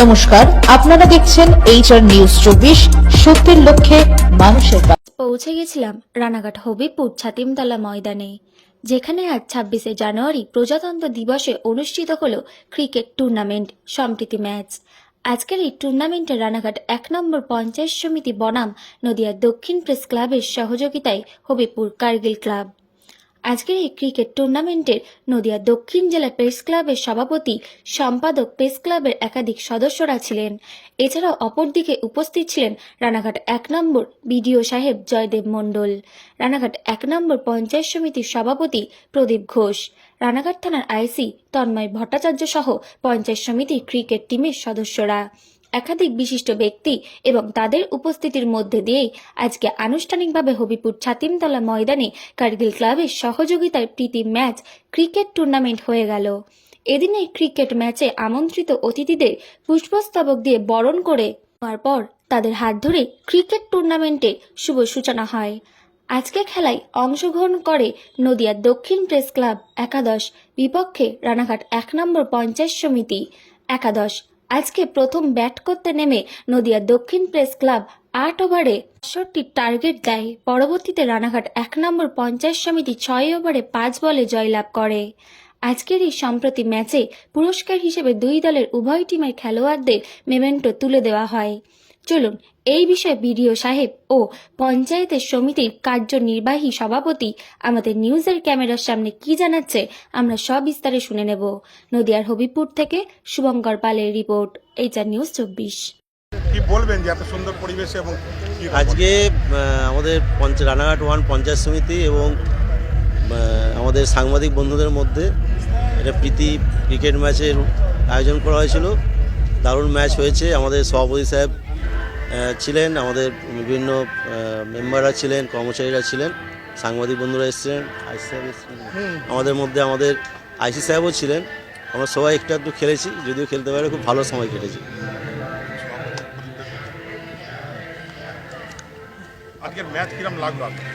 নমস্কার, আপনারা দেখছেন এইচআর নিউজ চব্বিশ, সত্যের লক্ষ্যে মানুষের পৌঁছে গেছিলাম রানাঘাট হবিপুর ছাতিমতলা ময়দানে, যেখানে আজ ছাব্বিশে জানুয়ারি প্রজাতন্ত্র দিবসে অনুষ্ঠিত হলো ক্রিকেট টুর্নামেন্ট সম্প্রীতি ম্যাচ। আজকের এই টুর্নামেন্টে রানাঘাট এক নম্বর পঞ্চায়েত সমিতি বনাম নদিয়ার দক্ষিণ প্রেস ক্লাবের সহযোগিতায় হবিপুর কার্গিল ক্লাব। আজকের এই ক্রিকেট টুর্নামেন্টের নদিয়া দক্ষিণ জেলা প্রেস ক্লাবের সভাপতি, সম্পাদক প্রেস ক্লাবের একাধিক সদস্যরা ছিলেন। এছাড়াও অপরদিকে উপস্থিত ছিলেন রানাঘাট এক নম্বর বিডিও সাহেব জয়দেব মণ্ডল, রানাঘাট এক নম্বর পঞ্চায়েত সমিতির সভাপতি প্রদীপ ঘোষ, রানাঘাট থানার আইসি তন্ময় ভট্টাচার্য সহ পঞ্চায়েত সমিতির ক্রিকেট টিমের সদস্যরা। একাধিক বিশিষ্ট ব্যক্তি এবং তাদের উপস্থিতির মধ্যে দিয়েই আজকে আনুষ্ঠানিকভাবে হবিপুর ছাতিমতলা ময়দানে কার্গিল ক্লাবের সহযোগিতায় প্রীতি ম্যাচ ক্রিকেট টুর্নামেন্ট হয়ে গেল। এদিন ক্রিকেট ম্যাচে আমন্ত্রিত অতিথিদের পুষ্পস্তবক দিয়ে বরণ করে পর তাদের হাত ধরে ক্রিকেট টুর্নামেন্টে শুভ সূচনা হয়। আজকে খেলায় অংশগ্রহণ করে নদিয়ার দক্ষিণ প্রেস ক্লাব একাদশ, বিপক্ষে রানাঘাট এক নম্বর পঞ্চায়েত সমিতি একাদশ আজকে প্রথম ব্যাট করতে নেমে নদিয়া দক্ষিণ প্রেস ক্লাব আট ওভারে পাঁচষট্টি টার্গেট দেয়। পরবর্তীতে রানাঘাট এক নম্বর পঞ্চায়েত সমিতি ছয় ওভারে পাঁচ বলে জয়লাভ করে। আজকের এই সম্প্রতি ম্যাচে পুরস্কার হিসেবে দুই দলের উভয় টিমের খেলোয়াড়দের মেমেন্টো তুলে দেওয়া হয়। চলুন এই বিষয়ে বিডিও সাহেব ও পঞ্চায়েতের সমিতির কার্যনির্বাহী সভাপতি আমাদের নিউজের ক্যামেরার সামনে কি জানাচ্ছে আমরা সব বিস্তারে শুনে নেব। নদিয়ার হবিপুর থেকে শুভঙ্কর পালের রিপোর্ট এইচআর নিউজ চব্বিশ। কি বলবেন যে এত সুন্দর পরিবেশে এবং আজকে আমাদের পঞ্চ রানাঘাট ওয়ান পঞ্চায়েত সমিতি এবং আমাদের সাংবাদিক বন্ধুদের মধ্যে একটা প্রীতি ক্রিকেট ম্যাচের আয়োজন করা হয়েছিল। দারুণ ম্যাচ হয়েছে। আমাদের সভাপতি সাহেব ছিলেন আমাদের বিভিন্ন মেম্বাররা ছিলেন কর্মচারীরা ছিলেন সাংবাদিক বন্ধুরা এসেছিলেন আইসি সাহেব এসেছিলেন। আমাদের মধ্যে আমাদের আইসি সাহেবও ছিলেন। আমরা সবাই একটু একটু খেলেছি যদিও খেলতে পারে খুব ভালো সময় কেটেছে। আজকের ম্যাচ কিরম লাগল আপনার?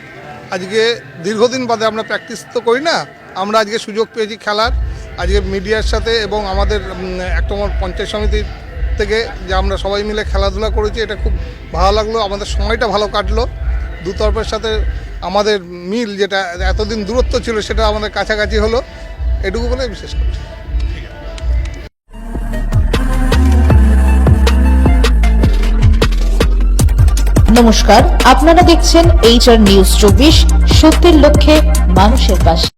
আজকে দীর্ঘদিন বাদে আমরা প্র্যাকটিস তো করি না আমরা আজকে সুযোগ পেয়েছি খেলার। আজকে মিডিয়ার সাথে এবং আমাদের উম, এক নম্বর পঞ্চায়েত সমিতির থেকে যে আমরা সবাই মিলে খেলাধুলা করেছি, এটা খুব ভালো লাগল। আমাদের সময়টা ভালো কাটলো। দু তরফের সাথে আমাদের মিল যেটা এতদিন দূরত্ব ছিল, সেটা আমাদের কাছাকাছি হলো। এটুকু বলে বিশেষ করছি। নমস্কার, আপনারা দেখছেন এইচআর নিউজ চব্বিশ, সত্যের লক্ষ্যে মানুষের পাশে।